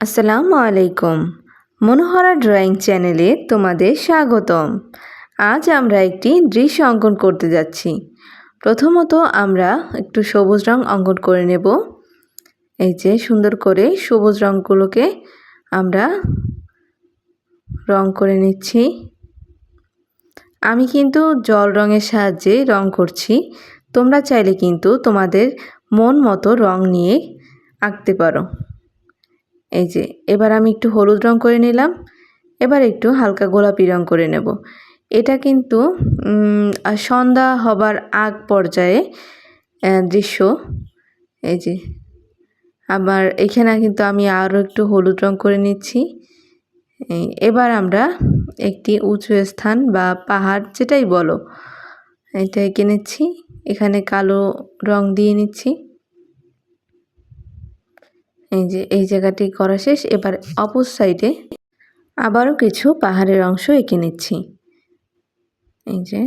আসসালামু আলাইকুম। মনোহরা ড্রয়িং চ্যানেলে তোমাদের স্বাগতম। আজ আমরা একটি দৃশ্য অঙ্কন করতে যাচ্ছি। প্রথমত আমরা একটু সবুজ রং অঙ্কন করে নেব। এই যে সুন্দর করে সবুজ রঙগুলোকে আমরা রং করে নিচ্ছি। আমি কিন্তু জল রঙের সাহায্যে রং করছি। তোমরা চাইলে কিন্তু তোমাদের মন মতো রং নিয়ে আঁকতে পারো। এই যে, এবার আমি একটু হলুদ রং করে নিলাম। এবার একটু হালকা গোলাপি রং করে নেব। এটা কিন্তু সন্ধ্যা হবার আগ পর্যায়ে দৃশ্য। এই যে, আবার এখানে কিন্তু আমি আরও একটু হলুদ রং করে নিচ্ছি। এবার আমরা একটি উঁচু স্থান বা পাহাড় যেটাই বলো এটা এঁকে নিচ্ছি। এখানে কালো রং দিয়ে নিচ্ছি। এই যে, এই জায়গাটি করা শেষ। এবার অপর সাইডে আবারও কিছু পাহাড়ের অংশ এঁকে নিচ্ছি। এই যে,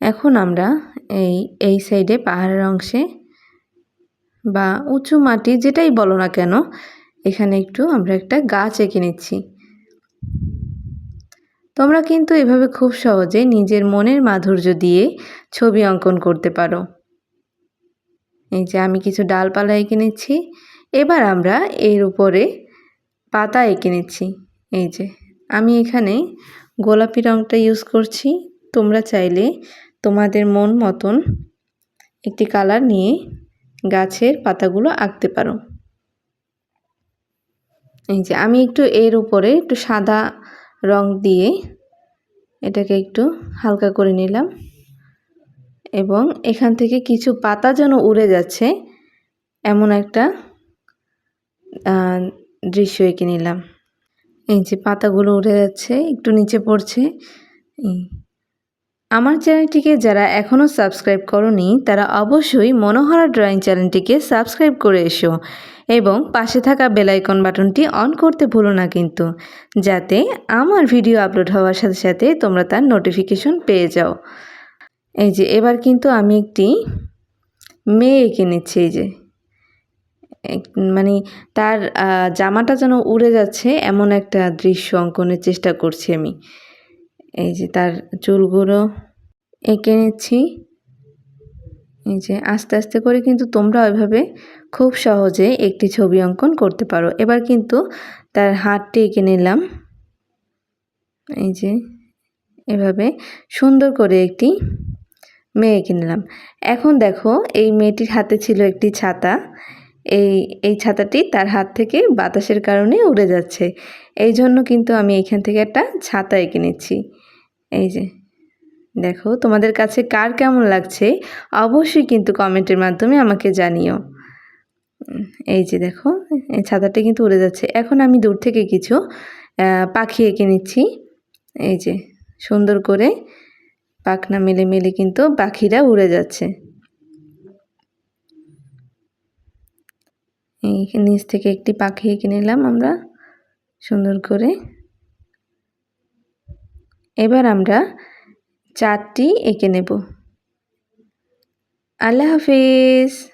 এখন আমরা এই এই সাইডে পাহাড়ের অংশে বা উঁচু মাটি যেটাই বলো না কেন, এখানে একটু আমরা একটা গাছ এঁকে নিচ্ছি। তোমরা কিন্তু এভাবে খুব সহজে নিজের মনের মাধুর্য দিয়ে ছবি অঙ্কন করতে পারো। এই যে, আমি কিছু ডালপালা এঁকে নিচ্ছি। এবার আমরা এর উপরে পাতা এঁকে নিচ্ছি। এই যে, আমি এখানে গোলাপি রঙটা ইউজ করছি। তোমরা চাইলে তোমাদের মন মতন একটি কালার নিয়ে গাছের পাতাগুলো আঁকতে পারো। এই যে, আমি একটু এর উপরে একটু সাদা রং দিয়ে এটাকে একটু হালকা করে নিলাম এবং এখান থেকে কিছু পাতা যেন উড়ে যাচ্ছে, এমন একটা দৃশ্য এঁকে নিলাম। এই যে পাতাগুলো উড়ে যাচ্ছে, একটু নিচে পড়ছে। আমার চ্যানেলটিকে যারা এখনও সাবস্ক্রাইব করনি, তারা অবশ্যই মনোহরা ড্রয়িং চ্যানেলটিকে সাবস্ক্রাইব করে এসো এবং পাশে থাকা বেলাইকন বাটনটি অন করতে ভুলো না কিন্তু, যাতে আমার ভিডিও আপলোড হওয়ার সাথে সাথে তোমরা তার নোটিফিকেশন পেয়ে যাও। এই যে এবার কিন্তু আমি একটি মেয়ে এঁকে নিচ্ছি, এই যে। মানে তার জামাটা যেন উড়ে যাচ্ছে এমন একটা দৃশ্য অঙ্কনের চেষ্টা করছি আমি। এই যে তার চুলগুলো এঁকে নিচ্ছি। এই যে আস্তে আস্তে করে কিন্তু তোমরা ওইভাবে খুব সহজে একটি ছবি অঙ্কন করতে পারো। এবার কিন্তু তার হাতটি এঁকে নিলাম। এই যে এভাবে সুন্দর করে একটি মেয়ে এঁকে নিলাম। এখন দেখো, এই মেয়েটির হাতে ছিল একটি ছাতা। এই এই ছাতাটি তার হাত থেকে বাতাসের কারণে উড়ে যাচ্ছে। এই জন্য কিন্তু আমি এখান থেকে একটা ছাতা এঁকে নিচ্ছি। এই যে, দেখো, তোমাদের কাছে কার কেমন লাগছে অবশ্যই কিন্তু কমেন্টের মাধ্যমে আমাকে জানিও। এই যে, দেখো, এই ছাতাটা কিন্তু উড়ে যাচ্ছে। এখন আমি দূর থেকে কিছু পাখি এঁকে নিচ্ছি। এই যে, সুন্দর করে পাখনা মেলে মেলে কিন্তু পাখিরা উড়ে যাচ্ছে। নিচ থেকে একটি পাখি এঁকে নিলাম আমরা, সুন্দর করে। এবার আমরা চারটি এঁকে নেব। আল্লাহ হাফিজ।